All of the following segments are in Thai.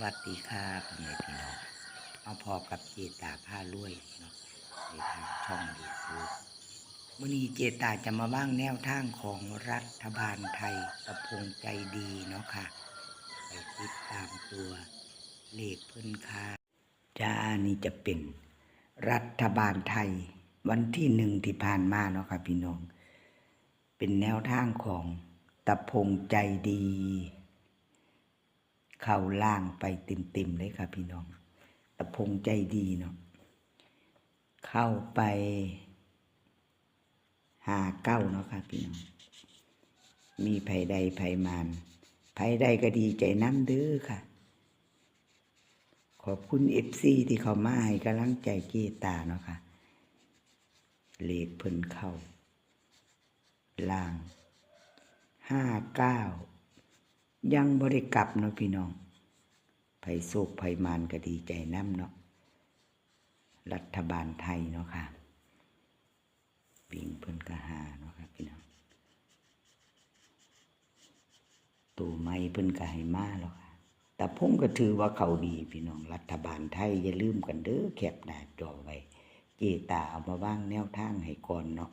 วัสดีค่ะพ่อแม่พี่น้องมาพอกับเจตาผ้าลุยเนาะในทางช่องยูทูบวันนี้เจตาจะมาบ้างแนวทางของรัฐบาลไทยกับพงใจดีเนาะค่ะไปติดตามตัวเลขเพื้นค่าจ้านี่จะเป็นรัฐบาลไทยวันที่หนึ่งที่ผ่านมาเนาะค่ะพี่น้อง เป็นแนวทางของตะพงใจดี เข้าล่างไปเต็มๆเลยค่ะพี่น้องตะพงใจดีเนาะเข้าไปหาเก้าเนาะค่ะพี่น้อง มีภัยใดภัยมานภัยใดก็ดีใจน้ำเด้อค่ะ ขอบคุณเอฟซีที่เขามาให้กำลังใจเกตาเนาะค่ะ เลขเพิ่นเข้าล่างห้าเก้ายังบริกลับเนาะพี่น้อง ไผโศกไผมานก็ดีใจน้ำเนาะรัฐบาลไทยเนาะค่ะปิงเพิ่นกะหาเนาะครับพี่น้องตัวไม่เพิ่นกะให้มาแล้วค่ะแต่ผมก็ถือว่าเขาดีพี่น้องรัฐบาลไทยอย่าลืมกันเด้อแคบหน้าจอไว้เจตาเอามาว่างแนวทางให้ก่อนเนาะ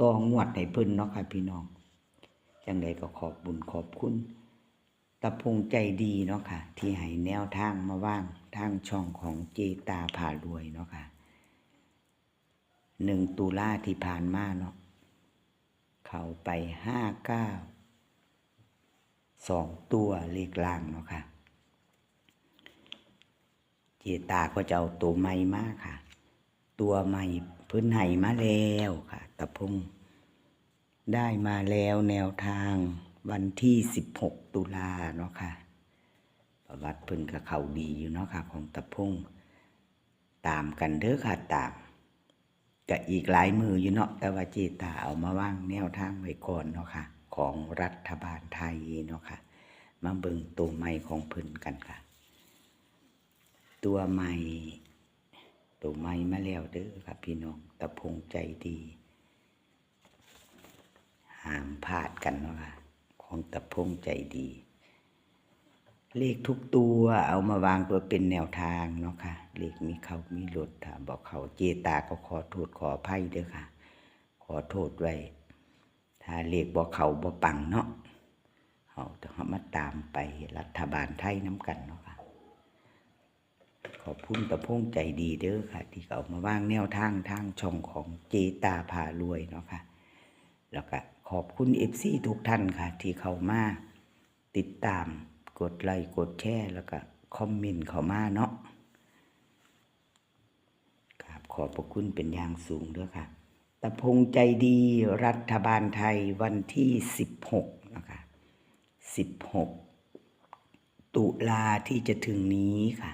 ต่องวดให้เพิ่นเนาะค่ะพี่น้องจังใดก็ขอบบุญขอบคุณ ตะพงใจดีเนาะค่ะ ที่ให้แนวทางมาว่างทางช่องของเจตาผ่ารวยเนาะค่ะหนึ่งตุลาที่ผ่านมาเนาะเข้าไปห้าเก้าสองตัวเลขล่างเนาะค่ะ เจตาก็จะเอาตัวใหม่มาค่ะ ตัวใหม่พื้นไห้มาแล้วค่ะตะพงได้มาแล้วแนวทาง วันที่ 16 ตุลาเนาะค่ะประวัติเพิ่นกับเขาดีอยู่เนาะค่ะ ของตะพงตามกันเด้อค่ะตามก็อีกหลายมืออยู่เนาะแต่ว่าเจตาเอามาว่างแนวทางไว้ก่อนเนาะค่ะ ของรัฐบาลไทยเนาะค่ะ มาเบิ่งตัวใหม่ของเพิ่นกันค่ะ ตัวใหม่ตัวใหม่มาแล้วเด้อค่ะพี่น้องตะพงใจดีห้ามพลาดกันเนาะค่ะ ของตะพงใจดี เลขทุกตัวเอามาวางเพื่อเป็นแนวทางเนาะค่ะ เลขมีเขามีหลุดถ้าบอกเขาเจตาก็ขอโทษขออภัยเด้อค่ะ ขอโทษไว้ ถ้าเลขบอกเขาบ่ปังเนาะเขาจะมาตามไปรัฐบาลไทยน้ำกันเนาะค่ะ ขอบคุณตะพงใจดีเด้อค่ะ ที่เอามาวางแนวทางทางช่องของเจตาพารวยเนาะค่ะ แล้วก็ ขอบคุณเอฟซีทุกท่านค่ะ ที่เข้ามาติดตามกดไลค์กดแชร์แล้วก็คอมเมนต์เข้ามาเนาะครับขอบพระคุณเป็นอย่างสูงด้วยค่ะตะพงใจดีรัฐบาลไทยวันที่สิบหกนะคะสิบหกตุลาที่จะถึงนี้ค่ะ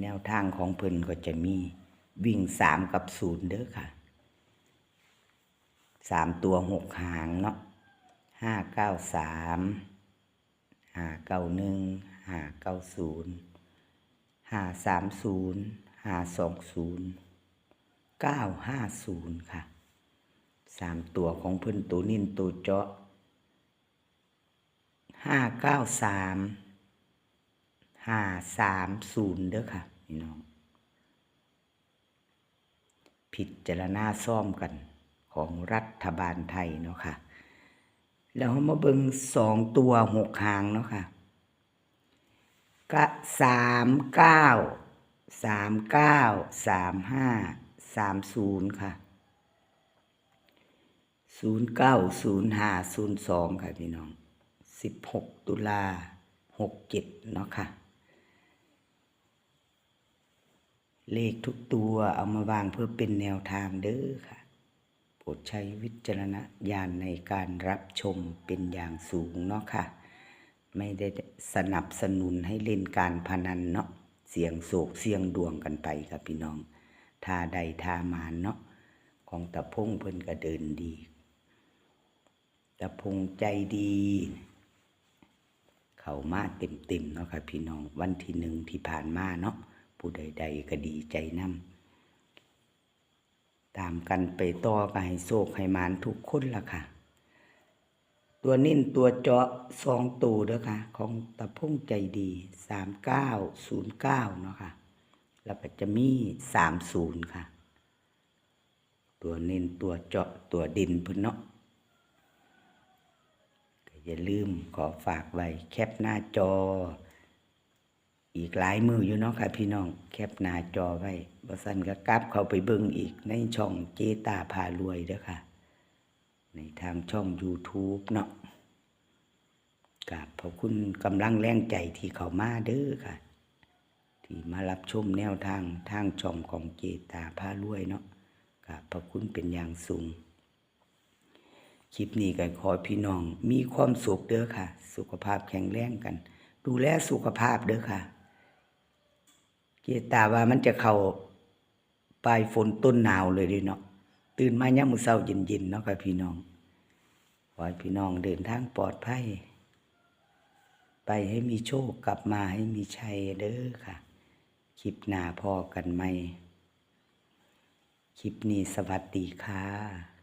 แนวทางของเพิ่นก็จะมีวิ่งสามกับศูนย์เด้อค่ะ สามตัวหกหางเนาะห้าเก้าสามห้าเก้าหนึ่งห้าเก้าศูนย์ห้าสามศูนย์ห้าสองศูนย์เก้าห้าศูนย์ค่ะสามตัวของเพิ่นตัวนิ่นตัวเจาะห้าเก้าสามห้าสามศูนย์เด้อค่ะพี่น้องพิจารณาซ่อมกัน ของรัฐบาลไทยเนาะค่ะแล้วเรามาเบิงสองตัวหกหางเนาะค่ะกะสามเก้าสามเก้าสามห้าสามศูนย์ค่ะศูนย์เก้าศูนย์ห้าศูนย์สองค่ะพี่น้องสิบหกตุลาหกเจ็ดเนาะค่ะ เลขทุกตัวเอามาวางเพื่อเป็นแนวทางเด้อค่ะ ปรดใช้วิจารณญาณในการรับชมเป็นอย่างสูงเนาะค่ะ ไม่ได้สนับสนุนให้เล่นการพนันเนาะเสียงโศกเสียงดวงกันไปครับพี่น้องทาใดทามานเนาะของตะพงเพิ่นก็เดินดี ตะพงใจดี เขามาเต็มๆเนาะค่ะพี่น้องวันที่หนึ่งที่ผ่านมาเนาะผู้ใด ๆ ก็ดีใจนำ ตามกันไปต่อก็ให้โศกให้หมานทุกคนละค่ะ ตัวนิ่นตัวเจาะสองตัวเด้อค่ะ ของตะพุ่งใจดีสามเก้าศูนย์เก้าเนาะค่ะ แล้วก็จะมีสามศูนย์ค่ะ ตัวเน้นตัวเจาะตัวดินพิ่นเนาะอย่าลืมขอฝากไว้แคปหน้าจอ อีกหลายมืออยู่เนาะค่ะพี่น้องแคปหน้าจอไว้บ่ซั่นก็กลับเข้าไปเบิ่งอีกในช่องเจตาพารวยเด้อค่ะ ในทางช่อง YouTube เนาะกราบขอบคุณกำลังแรงใจที่เข้ามาเด้อค่ะ ที่มารับชมแนวทางทางช่องของเจตาพารวยเนาะกราบขอบคุณเป็นอย่างสูงคลิปนี้ก็ขอพี่น้องมีความสุขเด้อค่ะ สุขภาพแข็งแรงกัน ดูแลสุขภาพเด้อค่ะ เจตาว่ามันจะเข้าปลายฝนต้นหนาวเลยเด้เนาะตื่นมายามมื้อเช้าเย็นๆเนาะค่ะพี่น้องขอให้พี่น้องเดินทางปลอดภัยไปให้มีโชคกลับมาให้มีชัยเด้อค่ะ คลิปหน้าพอกันไหม คลิปนี้สวัสดีค่ะ